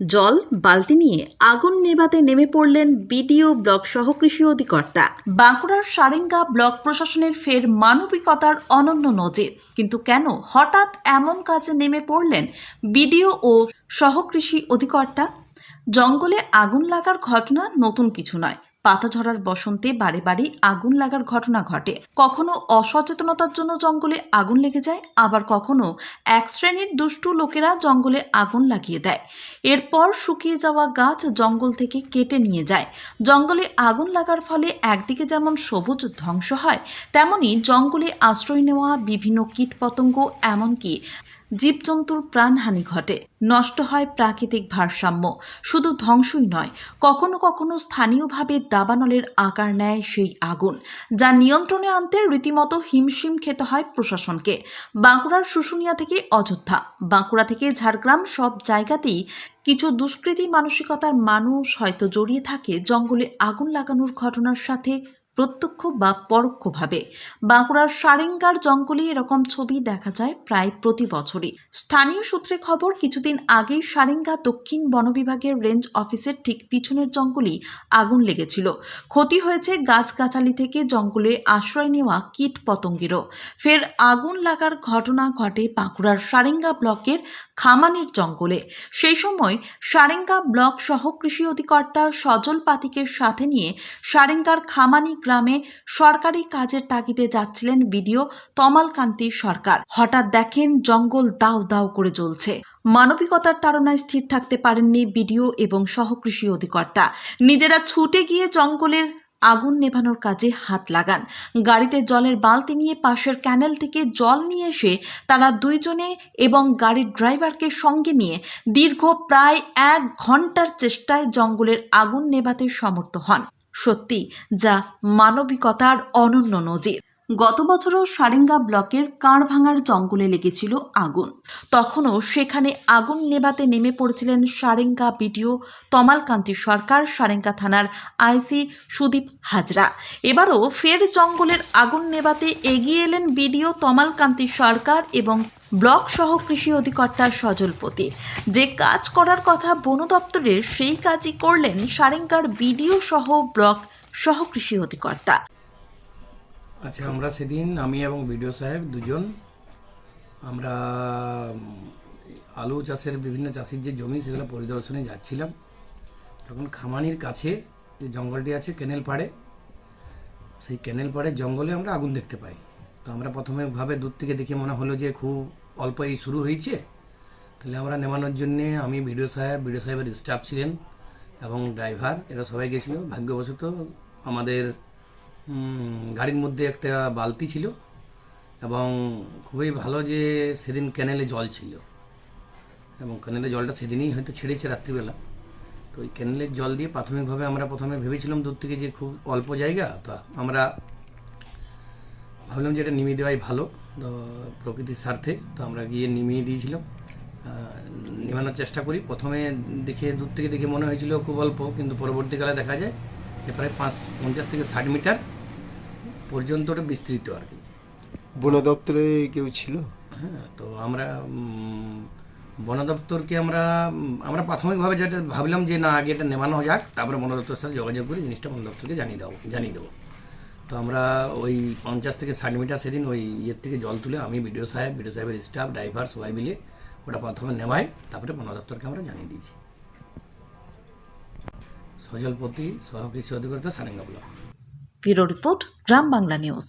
জল, বালতি নিয়ে আগুন নেভাতে নেমে পড়লেন বিডিও ব্লক সহ কৃষি অধিকর্তা। বাঁকুড়ার সারেঙ্গা ব্লক প্রশাসনের ফের মানবিকতার অনন্য নজির। কিন্তু কেন হঠাৎ এমন কাজে নেমে পড়লেন বিডিও ও সহকৃষি অধিকর্তা? জঙ্গলে আগুন লাগার ঘটনা নতুন কিছু নয়। পাতা ঝরার বসন্তে বাড়ি বাড়ি আগুন লাগার ঘটনা ঘটে। কখনো অসচেতনতার জন্য জঙ্গলে আগুন লেগে যায়, আবার কখনো এক শ্রেণির দুষ্টু লোকেরা জঙ্গলে আগুন লাগিয়ে দেয়। এরপর শুকিয়ে যাওয়া গাছ জঙ্গল থেকে কেটে নিয়ে যায়। জঙ্গলে আগুন লাগার ফলে একদিকে যেমন সবুজ ধ্বংস হয়, তেমনি জঙ্গলে আশ্রয় নেওয়া বিভিন্ন কীটপতঙ্গ, এমনকি জীবজন্তুর প্রাণহানি ঘটে। নষ্ট হয় প্রাকৃতিক ভারসাম্য। শুধু ধ্বংসই নয়, কখনো কখনো স্থানীয়ভাবে দাবানলের আকার নেয় সেই আগুন, যা নিয়ন্ত্রণে আনতে রীতিমতো হিমশিম খেতে হয় প্রশাসনকে। বাঁকুড়ার শুশুনিয়া থেকে অযোধ্যা। বাঁকুড়া থেকে ঝাড়গ্রাম সব জায়গাতেই কিছু দুষ্কৃতী মানসিকতার মানুষ হয়তো জড়িয়ে থাকে জঙ্গলে আগুন লাগানোর ঘটনার সাথে প্রত্যক্ষ বা পরোক্ষভাবে। বাঁকুড়ার সারেঙ্গার জঙ্গলে এরকম ছবি দেখা যায় প্রায় প্রতি বছরই। স্থানীয় সূত্রে খবর, কিছুদিন আগেই সারেঙ্গা দক্ষিণ বন বিভাগের রেঞ্জ অফিসের ঠিক পিছনের জঙ্গলেই আগুন লেগেছিল। ক্ষতি হয়েছে গাছগাছালি থেকে জঙ্গলে আশ্রয় নেওয়া কীট পতঙ্গেরও। ফের আগুন লাগার ঘটনা ঘটে বাঁকুড়ার সারেঙ্গা ব্লকের খামানির জঙ্গলে। সেই সময় সারেঙ্গা ব্লক সহ কৃষি অধিকর্তা সজল পাতিকের সাথে নিয়ে সারেঙ্গার খামানি গ্রামে সরকারি কাজের তাগিদে যাচ্ছিলেন বিডিও তমালকান্তি সরকার। হঠাৎ দেখেন জঙ্গল দাও দাউ করে জ্বলছে। মানবিকতার তাড়নায় স্থির থাকতে পারেননি বিডিও এবং সহকৃষি অধিকর্তা। নিজেরা ছুটে গিয়ে জঙ্গলের আগুন নেভানোর কাজে হাত লাগান। গাড়িতে জলের বালতি নিয়ে পাশের ক্যানেল থেকে জল নিয়ে এসে তারা দুইজনে এবং গাড়ির ড্রাইভারকে সঙ্গে নিয়ে দীর্ঘ প্রায় এক ঘণ্টার চেষ্টায় জঙ্গলের আগুন নেভাতে সমর্থ হন। সত্যি, যা মানবিকতার অনন্য নজির। গত বছরও সারেঙ্গা ব্লকের কাঁড়ভাঙার জঙ্গলে লেগেছিল আগুন। তখনও সেখানে আগুন নেভাতে নেমে পড়েছিলেন সারেঙ্গা বিডিও তমালকান্তি সরকার, সারেঙ্গা থানার আইসি সুদীপ হাজরা। এবারও ফের জঙ্গলের আগুন নেভাতে এগিয়ে এলেন বিডিও তমালকান্তি সরকার এবং ব্লক সহ কৃষি অধিকর্তা সজলপতি। যে কাজ করার কথা বন দপ্তরের, সেই কাজই করলেন সারেঙ্গার বিডিও সহ ব্লক সহ কৃষি অধিকর্তা। আচ্ছা আমরা সেদিন, আমি এবং বিডিও সাহেব দুজন, আমরা আলু চাষের বিভিন্ন চাষির যে জমি, সেগুলো পরিদর্শনে যাচ্ছিলাম। তখন খামানির কাছে যে জঙ্গলটি আছে, কেনেল পাড়ে, সেই কেনেল পাড়ে জঙ্গলে আমরা আগুন দেখতে পাই। তো আমরা প্রথমে ভাবে দূর থেকে দেখে মনে হলো যে খুব অল্প এই শুরু হয়েছে। তাহলে আমরা নেমানোর জন্যে আমি বিডিও সাহেব, বিডিও সাহেবের স্টাফ ছিলেন এবং ড্রাইভার এরা সবাই গেছিল। ভাগ্যবশত আমাদের গাড়ির মধ্যে একটা বালতি ছিল এবং খুবই ভালো যে সেদিন ক্যানেলে জল ছিল। এবং ক্যানেলে জলটা সেদিনই হয়তো ছেড়েছে রাত্রিবেলা। তো ওই ক্যানেলের জল দিয়ে প্রাথমিকভাবে আমরা প্রথমে ভেবেছিলাম দূর থেকে যে খুব অল্প জায়গা, তা আমরা ভাবলাম যে এটা নিমিয়ে দেওয়াই ভালো। তো প্রকৃতির স্বার্থে তো আমরা গিয়ে নিমিয়ে দিয়েছিলাম। আহ, নেভানোর চেষ্টা করি। প্রথমে দেখে দূর থেকে দেখে মনে হয়েছিল খুব অল্প কিন্তু পরবর্তীকালে দেখা যায় যে প্রায় পাঁচ পঞ্চাশ থেকে ষাট মিটার পর্যন্ত ওটা বিস্তৃত আর কি। বন দপ্তরে কেউ ছিল? হ্যাঁ তো আমরা বন দপ্তরকে আমরা আমরা প্রাথমিকভাবে যেটা ভাবলাম যে না আগে এটা নেমানো যাক তারপরে বন দপ্তরের সাথে যোগাযোগ করে জিনিসটা বন দপ্তরকে জানিয়ে দেবো জানিয়ে দেবো। তো আমরা ওই পঞ্চাশ থেকে ষাট মিটার সেদিন ওই ইয়ের থেকে জল তুলে আমি, বিডিও সাহেব, বিডিও সাহেবের স্টাফ ড্রাইভার সবাই মিলে ওটা প্রথমে নেওয়াই তারপরে বন দপ্তরকে আমরা জানিয়ে দিয়েছি। সজলপতি সহ কৃষি অধিকর্তা Sarenga block. Bureau report, Gram Bangla news.